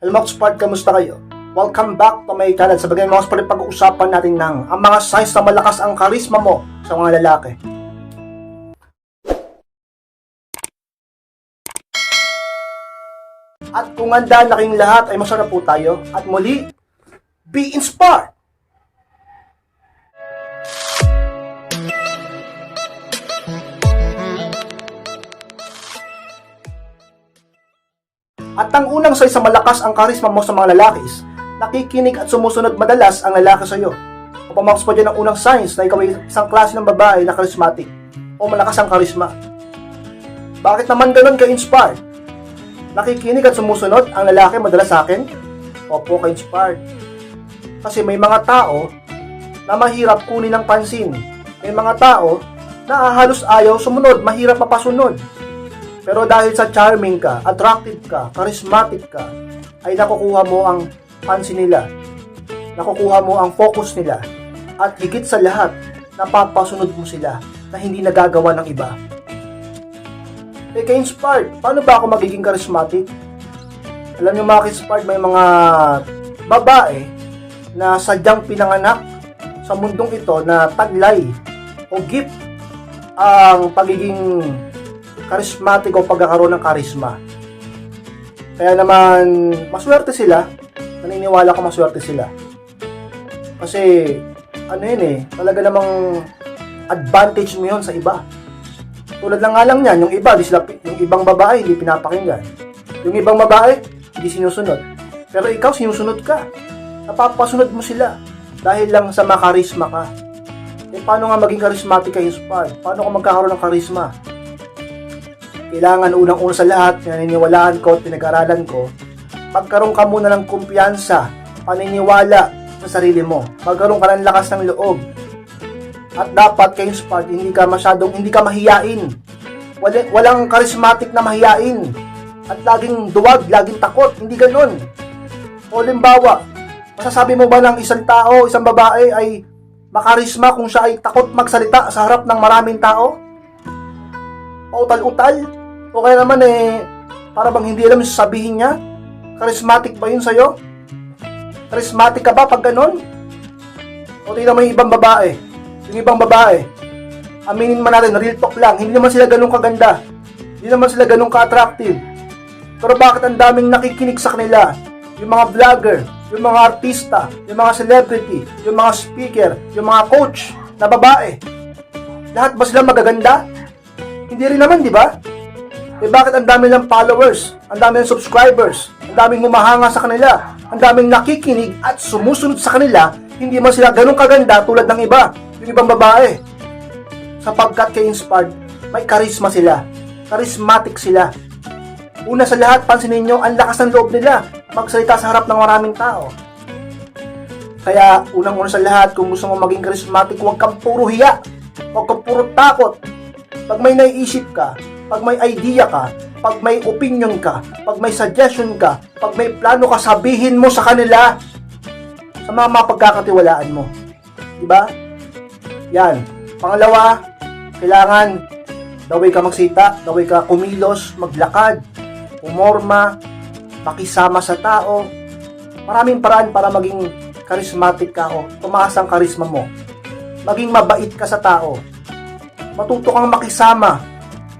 Hello mga Sport, kamusta kayo? Welcome back to my channel. Sa bagay mga Sport, pag-uusapan natin ng ang mga signs na malakas ang karisma mo sa mga lalaki. At kung handa na lahat ay masarap po tayo. At muli, be inspired! At ang unang sign sa malakas ang karisma mo sa mga lalaki nakikinig at sumusunod madalas ang lalaki sa iyo. O pamakas pa dyan ang unang signs na ikaw ay isang klase ng babae na charismatic o malakas ang karisma. Bakit naman ganun ka-inspired? Nakikinig at sumusunod ang lalaki madalas sa akin? Opo, ka-inspired. Kasi may mga tao na mahirap kunin ng pansin. May mga tao na halos ayaw sumunod, mahirap mapasunod. Pero dahil sa charming ka, attractive ka, charismatic ka, ay nakukuha mo ang pansin nila. Nakukuha mo ang focus nila. At higit sa lahat, napapasunod mo sila na hindi nagagawa ng iba. Eh, ka-inspired, paano ba ako magiging charismatic? Alam niyo mga ka-inspired, may mga babae na sadyang pinanganak sa mundong ito na taglay o gift ang pagiging charismatic o pagkakaroon ng karisma. Kaya naman, maswerte sila. Naniniwala ko maswerte sila. Kasi, ano yun eh, talaga namang advantage mo yun sa iba. Tulad lang nga lang yan, yung iba, sila, yung ibang babae, hindi pinapakinggan. Yung ibang babae, hindi sinusunod. Pero ikaw, sinusunod ka. Napapasunod mo sila. Dahil lang sa makarisma ka. Eh, paano nga maging charismatic kayo, Spar? Paano ka magkakaroon ng karisma? Kailangan unang-una sa lahat, naniniwalaan ko at pinag-aralan ko, magkaroon ka muna ng kumpiyansa, paniniwala sa sarili mo. Magkaroon ka ng lakas ng loob. At dapat kayong spark, hindi ka masyadong, hindi ka mahiyain. Wala, walang charismatic na mahiyain. At laging duwag, laging takot. Hindi ganun. O limbawa, masasabi mo ba ng isang tao, isang babae ay makarisma kung siya ay takot magsalita sa harap ng maraming tao? pautal-utal. O kaya naman eh, para bang hindi alam yung sasabihin niya? Charismatic ba yun sa'yo? Charismatic ka ba pag ganun? O tingnan mo yung ibang babae. Yung ibang babae. Aminin man natin, real talk lang. Hindi naman sila ganun kaganda. Hindi naman sila ganun ka-attractive. Pero bakit ang daming nakikinig sa kanila? Yung mga vlogger, yung mga artista, yung mga celebrity, yung mga speaker, yung mga coach na babae. Lahat ba sila magaganda? Hindi rin naman, di ba? Eh bakit ang dami ng followers, ang dami ng subscribers, ang daming humahanga sa kanila, ang daming nakikinig at sumusunod sa kanila, hindi man sila ganun kaganda tulad ng iba, yung ibang babae. Sapagkat kay inspired, may karisma sila, charismatic sila. Una sa lahat, pansinin nyo, ang lakas ng loob nila magsalita sa harap ng maraming tao. Kaya, unang-una sa lahat, kung gusto mo maging charismatic, huwag kang puro hiya. Huwag kang puro takot. Pag may naiisip ka, pag may idea ka, pag may opinion ka, pag may suggestion ka, pag may plano ka, sabihin mo sa kanila sa mga mapagkakatiwalaan mo. Diba? Yan. Pangalawa, kailangan daway ka magsita, daway ka kumilos, maglakad, umorma, makisama sa tao. Maraming paraan para maging charismatic ka o tumaas ang karisma mo. Maging mabait ka sa tao. Matuto kang makisama.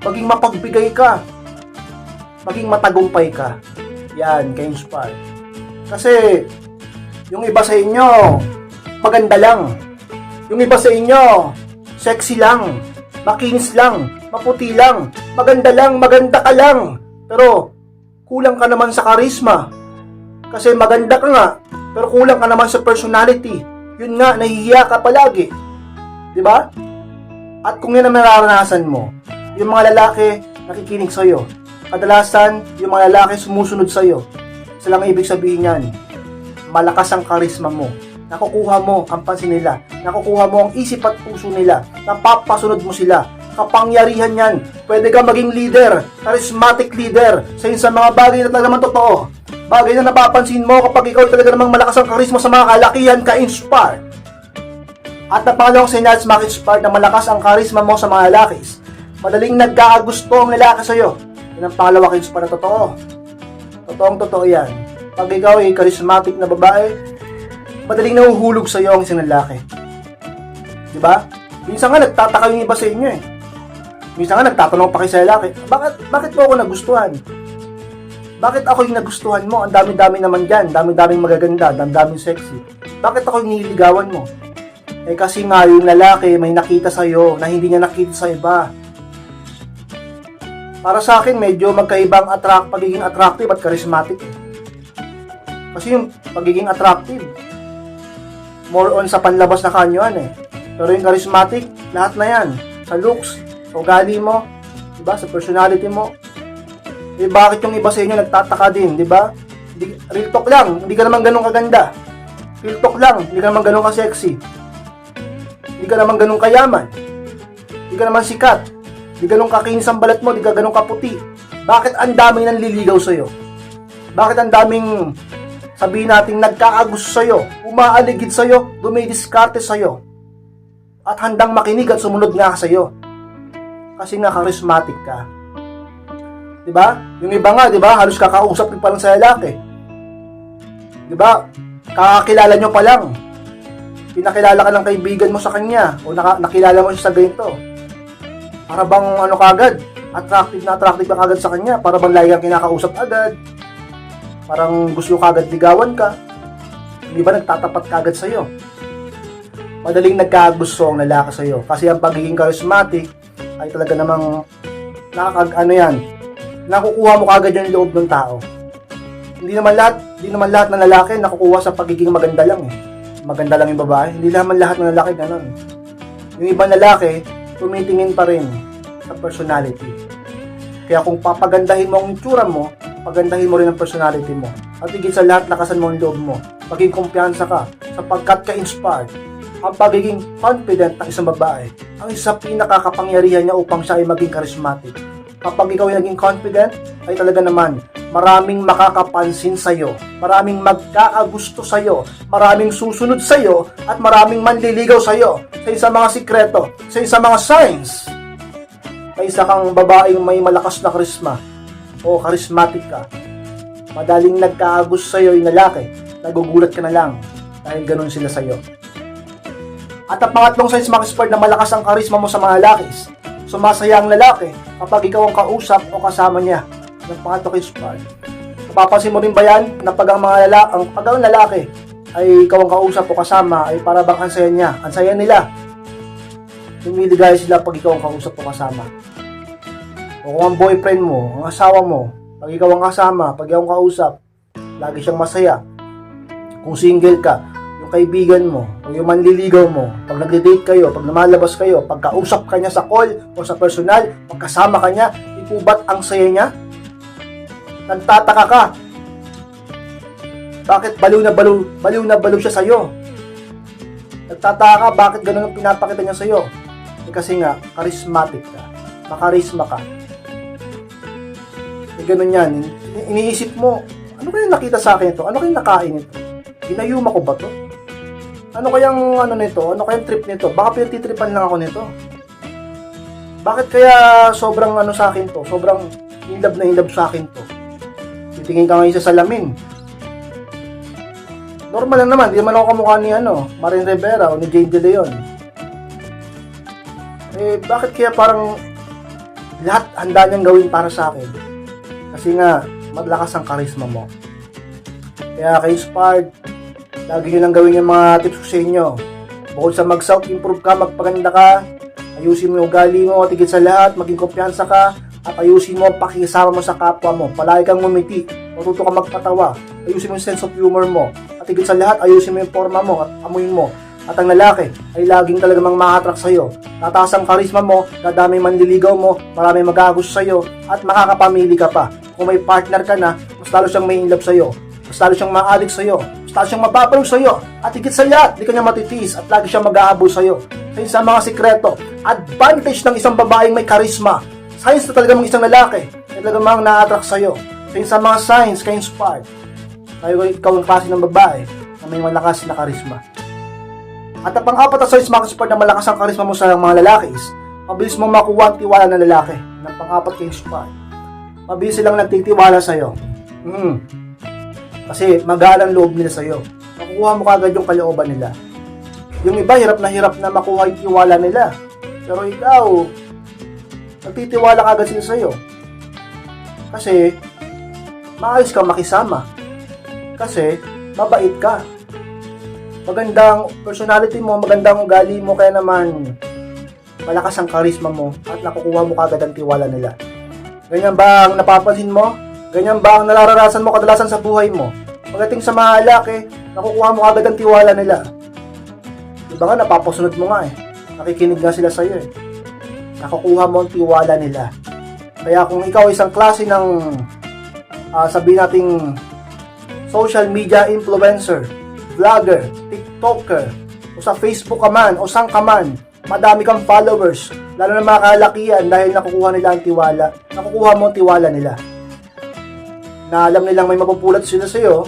Maging mapagbigay ka. Maging matagumpay ka. Yan, kay Inspire. Kasi, yung iba sa inyo, maganda lang. Yung iba sa inyo, sexy lang, makinis lang, maputi lang, maganda lang, maganda ka lang. Pero, kulang ka naman sa karisma. Kasi maganda ka nga, pero kulang ka naman sa personality. Yun nga, nahihiya ka palagi. Ba? At kung yan ang nararanasan mo, yung mga lalaki nakikinig sa'yo. Kadalasan, yung mga lalaki sumusunod sa'yo. Isa lang ang ibig sabihin yan. Malakas ang karisma mo. Nakukuha mo ang pansin nila. Nakukuha mo ang isip at puso nila. Napapasunod mo sila. Kapangyarihan yan. Pwede ka maging leader. Charismatic leader. Sa sa mga bagay na talaga naman totoo. Bagay na napapansin mo kapag ikaw talaga namang malakas ang karisma sa mga kalakihan ka-inspire. At ang pangalawang senyales maki-inspire na malakas ang karisma mo sa mga lalakis. Madaling nagkakagusto ang lalaki sa'yo. Yan ang pangalawa ka-inspire na totoo. Totoong totoo yan. Kapag ikaw ay charismatic na babae, madaling nahuhulog sa iyo ang isang lalaki. Di ba? Minsan nga nagtataka yung iba sa inyo eh. Minsan nga nagtatanong pa kayo sa lalaki, bakit, bakit mo ako nagustuhan? Bakit ako yung nagustuhan mo? Ang dami-dami naman dyan. Dami-daming magaganda. Dami-daming sexy. Bakit ako yung nililigawan mo? Eh kasi nga yung lalaki may nakita sa'yo na hindi niya nakita sa iba. Para sa akin, medyo magkaibang attract, pagiging attractive at charismatic. Kasi yung pagiging attractive, more on sa panlabas na kanyuan eh. Pero yung charismatic, lahat na yan. Sa looks, sa ugali mo, diba? sa personality mo, eh bakit yung iba sa inyo nagtataka din, di ba? Real talk lang, hindi ka naman ganun kaganda. Real talk lang, hindi ka naman ganun ka-sexy. Hindi ka naman ganun kayaman. Hindi ka naman sikat. Hindi ganun kakinis ang balat mo, hindi ka ganun kaputi. Bakit ang daming nanliligaw sa'yo? Bakit ang daming sabihin natin nagkakagusto sa'yo, umaaligid sa'yo, dumidiskarte sa'yo, at handang makinig at sumunod nga sa'yo? Kasi nga charismatic ka. 'Di ba? Yung iba nga, 'di ba? Halos kakausap niyo pa lang sa lalaki. 'Di ba? Kakakilala nyo pa lang. Pinakilala ka ng kaibigan mo sa kanya o nakilala mo siya sa ganito. Para bang ano kagad, attractive na attractive ka kagad sa kanya, para bang lagi kang kinakausap agad. Parang gusto kagad ligawan ka. Hindi ba nagtatapat kagad sa iyo? Madaling nagkagusto ang lalaki sa iyo kasi ang pagiging charismatic ay talaga namang nakakag ano yan, nakukuha mo kagad yung loob ng tao. Hindi naman lahat, hindi naman lahat ng lalaki nakukuha sa pagiging maganda lang eh. Maganda lang yung babae. Hindi naman lahat ng lalaki ganun. Yung ibang lalaki, tumitingin pa rin sa personality. Kaya kung papagandahin mo ang itsura mo, pagandahin mo rin ang personality mo. At higit sa lahat, lakasan mo ang loob mo. Maging kumpiyansa ka sapagkat ka-inspired. Ang pagiging confident ng isang babae, ang isa sa pinakakapangyarihan niya upang siya ay maging charismatic kapag ikaw ay naging confident, ay talaga naman, maraming makakapansin sa'yo, maraming magkakagusto sa'yo, maraming susunod sa'yo, at maraming manliligaw sa'yo sa isang mga sikreto, sa isang mga signs. Sa isa kang babaeng may malakas na karisma o charismatic ka, madaling nagkaagusto sa'yo yung lalaki, nagugulat ka na lang dahil ganun sila sa'yo. At ang pangatlong signs mga expert na malakas ang karisma mo sa mga lalaki. Sumasaya ang lalaki kapag ikaw ang kausap o kasama niya ng pangatlo kay Spar. Mapapansin mo rin ba yan na pag ang mga lalaki, ang, pag ang lalaki ay ikaw ang kausap o kasama ay para bang ang saya niya, ang saya nila. Lumiligaya sila pag ikaw ang kausap o kasama. O kung ang boyfriend mo, ang asawa mo, pag ikaw ang kasama, pag ikaw ang kausap, lagi siyang masaya. Kung single ka, yung kaibigan mo, o yung manliligaw mo, pag nagde-date kayo, pag lumalabas kayo, pag kausap ka niya sa call o sa personal, pag kasama ka niya, ikubat ang saya niya? Nagtataka ka. Bakit baliw na baliw, baliw na baliw siya sa'yo? Nagtataka ka, bakit ganun ang pinapakita niya sa'yo? Eh, kasi nga, charismatic ka. Makarisma ka. Eh, ganun yan. Ini- Iniisip mo, ano kaya nakita sa akin ito? Ano kaya nakain ito? Ginayuma ko ba to? Ano kayang ano nito? Ano kayang trip nito? Baka pinagtitripan lang ako nito. Bakit kaya sobrang ano sa akin to? Sobrang inlove na inlove sa akin to. Titingin ka ngayon sa salamin. Normal lang naman, di naman ako kamukha ni ano, Marin Rivera o ni Jane De Leon. Eh, bakit kaya parang lahat handa niyang gawin para sa akin? Kasi nga, malakas ang karisma mo. Kaya kay Spard, Lagi nyo lang gawin yung mga tips ko sa inyo. Bukod sa mag-self-improve ka, magpaganda ka, ayusin mo yung ugali mo, tigit sa lahat, maging kumpiyansa ka, at ayusin mo ang pakikisama mo sa kapwa mo. Palagi kang ngumiti, matuto ka magpatawa, ayusin mo yung sense of humor mo, at tigit sa lahat, ayusin mo yung forma mo at amuin mo. At ang lalaki ay laging talaga mang makatrack sa'yo. Tataas ang karisma mo, dadami manliligaw mo, marami magagusto sa'yo, at makakapamili ka pa. Kung may partner ka na, mas lalo siyang may in love sa'yo. Mas lalo siyang ma-addict sa'yo. Mas lalo siyang mababalaw sa'yo. At higit sa lahat, di ka niya matitiis at lagi siyang mag-ahabol sa'yo. Sa isang mga sikreto, advantage ng isang babaeng may karisma. Science na talaga ng isang lalaki. Na talaga mang na-attract sa'yo. Sa isang mga signs, ka-inspired. Kaya ikaw ang klase ng babae na may malakas na karisma. At ang pang-apat na signs mga ka-inspired na malakas ang karisma mo sa mga lalaki is, mabilis mo makuha ang tiwala ng lalaki. Ng pang-apat ka-inspired. Mabilis silang nagtitiwala sa'yo. Hmm. Kasi magaan ang loob nila sa'yo. Makukuha mo kagad yung kalooban nila. Yung iba, hirap na hirap na makuha yung tiwala nila. Pero ikaw, nagtitiwala kagad sila sa'yo. Kasi, maayos kang makisama. Kasi, mabait ka. Magandang personality mo, magandang ugali mo, kaya naman, malakas ang karisma mo at nakukuha mo kagad ang tiwala nila. Ganyan ba ang napapansin mo? Ganyan ba ang nararanasan mo kadalasan sa buhay mo? Pagdating sa mga lalaki, nakukuha mo agad ang tiwala nila. Diba nga, napapasunod mo nga eh. Nakikinig nga sila sa'yo eh. Nakukuha mo ang tiwala nila. Kaya kung ikaw isang klase ng ah, sabihin nating social media influencer, vlogger, tiktoker, o sa Facebook ka man, o saan ka man, madami kang followers, lalo na mga kalakihan dahil nakukuha nila ang tiwala, nakukuha mo ang tiwala nila. Na alam nilang may mapupulot sila sa iyo,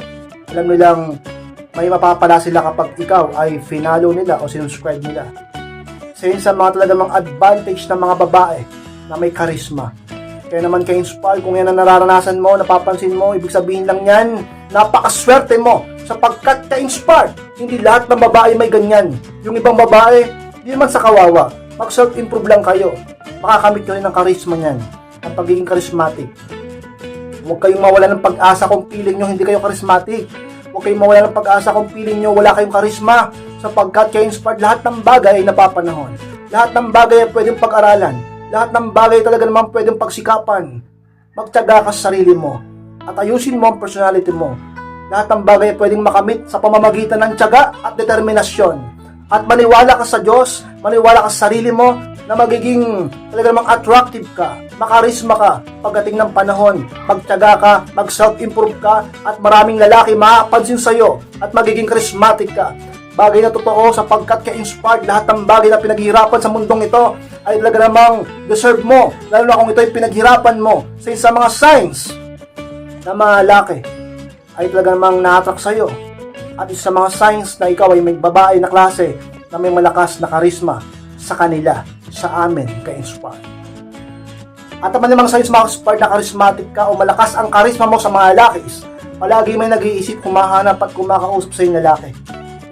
alam nilang may mapapala sila kapag ikaw ay finalo nila o sinuscribe nila. Isa yun sa mga talagang mga advantage ng mga babae na may karisma. Kaya naman ka-inspire kung yan ang nararanasan mo, napapansin mo, ibig sabihin lang yan, napakaswerte mo sapagkat ka-inspire. Hindi lahat ng babae may ganyan. Yung ibang babae, hindi naman sa kawawa. Mag-self-improve lang kayo. Makakamit nyo rin ng karisma niyan. Ang pagiging charismatic. Huwag kayong mawala ng pag-asa kung feeling nyo hindi kayo charismatic. Huwag kayong mawala ng pag-asa kung feeling nyo wala kayong karisma sapagkat kayo inspired lahat ng bagay ay napapanahon. Lahat ng bagay ay pwedeng pag-aralan. Lahat ng bagay talaga naman pwedeng pagsikapan. Magtyaga ka sa sarili mo at ayusin mo ang personality mo. Lahat ng bagay ay pwedeng makamit sa pamamagitan ng tiyaga at determinasyon. At maniwala ka sa Diyos, maniwala ka sa sarili mo na magiging talaga namang attractive ka, makarisma ka pagdating ng panahon, magtyaga ka, mag-self-improve ka, at maraming lalaki makapansin sa'yo at magiging charismatic ka. Bagay na totoo sapagkat ka-inspired lahat ng bagay na pinaghihirapan sa mundong ito ay talaga namang deserve mo, lalo na kung ito ay pinaghirapan mo sa isa mga signs na mga lalaki ay talaga namang na-attract sa'yo. At isa sa mga signs na ikaw ay may babae na klase na may malakas na karisma sa kanila, sa amin, ka-inspired. At naman namang signs mga inspired na charismatic ka o malakas ang karisma mo sa mga lalakis, palagi may nag-iisip, kumahanap at kumakausap sa yung lalaki.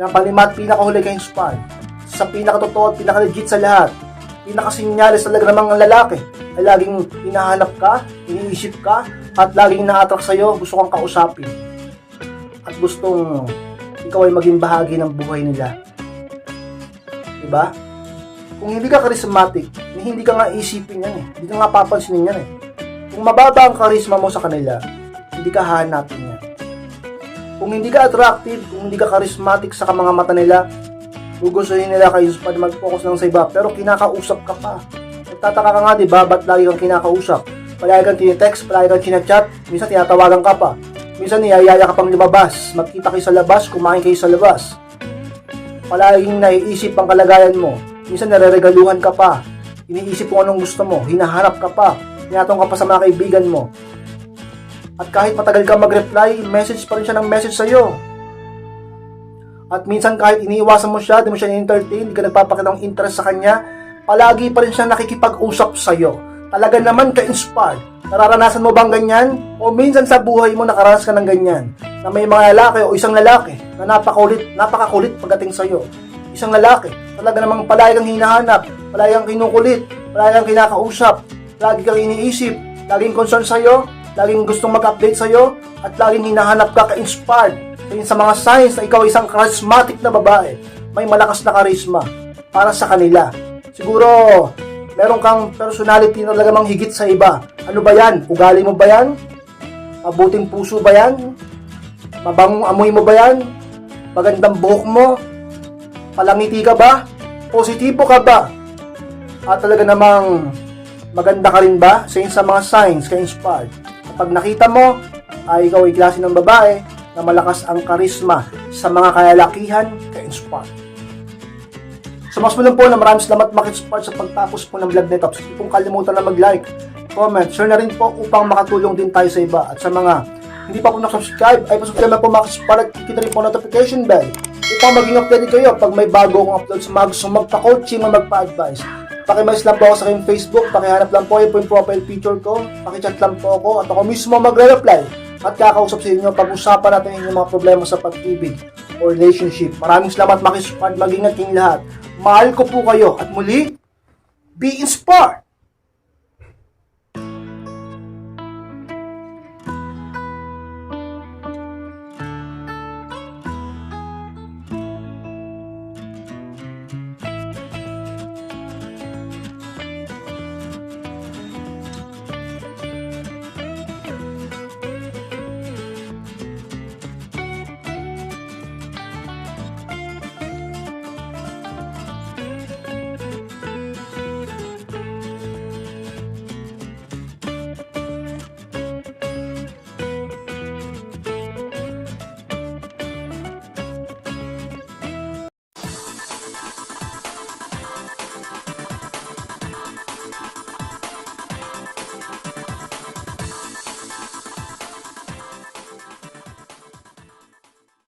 Yan palimat, pinakahuli ka-inspired. Sa pinakatotoo at pinaka-legit sa lahat, pinakasinyalis talaga namang ang lalaki ay laging hinahanap ka, iniisip ka, at laging na-attract sa'yo, gusto kang kausapin. At gustong ikaw ay maging bahagi ng buhay nila. Diba? Kung hindi ka charismatic, hindi ka nga isipin yan eh. Hindi ka nga papansinin yan eh. Kung mababa ang karisma mo sa kanila, hindi ka hahanapin yan. Kung hindi ka attractive, kung hindi ka charismatic sa mga mata nila, gugustuhin nila kayo pa mag-focus lang sa iba, pero kinakausap ka pa. Nagtataka ka nga, di ba? Ba't lagi kang kinakausap? Palagi kang tinitext, palagi kang chinachat, minsan tinatawagan ka pa. Minsan niyayaya ka pang lumabas, magkita kayo sa labas, kumain kayo sa labas. Palaging naiisip ang kalagayan mo. Minsan nareregaluhan ka pa. Iniisip mo anong gusto mo, hinaharap ka pa, tinatong ka pa sa mga kaibigan mo. At kahit matagal ka mag-reply, message pa rin siya ng message sa'yo. At minsan kahit iniiwasan mo siya, di mo siya entertain, di ka nagpapakita ng interest sa kanya, palagi pa rin siya nakikipag-usap sa'yo. Talaga naman ka-inspired. Nararanasan mo bang ganyan? O minsan sa buhay mo nakaranas ka ng ganyan? Na may mga lalaki o isang lalaki na napakakulit, napakakulit pagdating sa'yo. Isang lalaki, talaga namang palagi kang hinahanap, palagi kang kinukulit, palagi kang kinakausap, lagi kang iniisip, laging concern sa'yo, laging gustong mag-update sa'yo, at laging hinahanap ka ka-inspired sa mga signs na ikaw isang charismatic na babae, may malakas na karisma para sa kanila. Siguro, meron kang personality na talaga mang higit sa iba. Ano ba yan? Ugali mo ba yan? Mabuting puso ba yan? Mabangong amoy mo ba yan? Magandang buhok mo? Palangiti ka ba? Positibo ka ba? At talaga namang maganda ka rin ba sa sa mga signs ka Kapag nakita mo, ay ikaw ay klase ng babae na malakas ang karisma sa mga kalalakihan ka-inspire. Sa mas mulang po na maraming salamat maki-inspire sa pagtapos po ng vlog nito. Sige pong kalimutan na mag-like, comment, share na rin po upang makatulong din tayo sa iba. At sa mga hindi pa po nakasubscribe, ay pasubscribe na po maki-inspire at kita rin po notification bell upang maging updated kayo pag may bago akong upload sa mga gusto magpa-coaching o magpa-advise. Pakimais lang po ako sa aking Facebook, pakihanap lang po yun po yung profile picture ko, pakichat lang po ako at ako mismo magre-reply at kakausap sa inyo pag-usapan natin ang inyong mga problema sa pag-ibig o relationship. Maraming salamat, Makis, at mag-ingat kayong lahat. Mahal ko po kayo at muli, be inspired!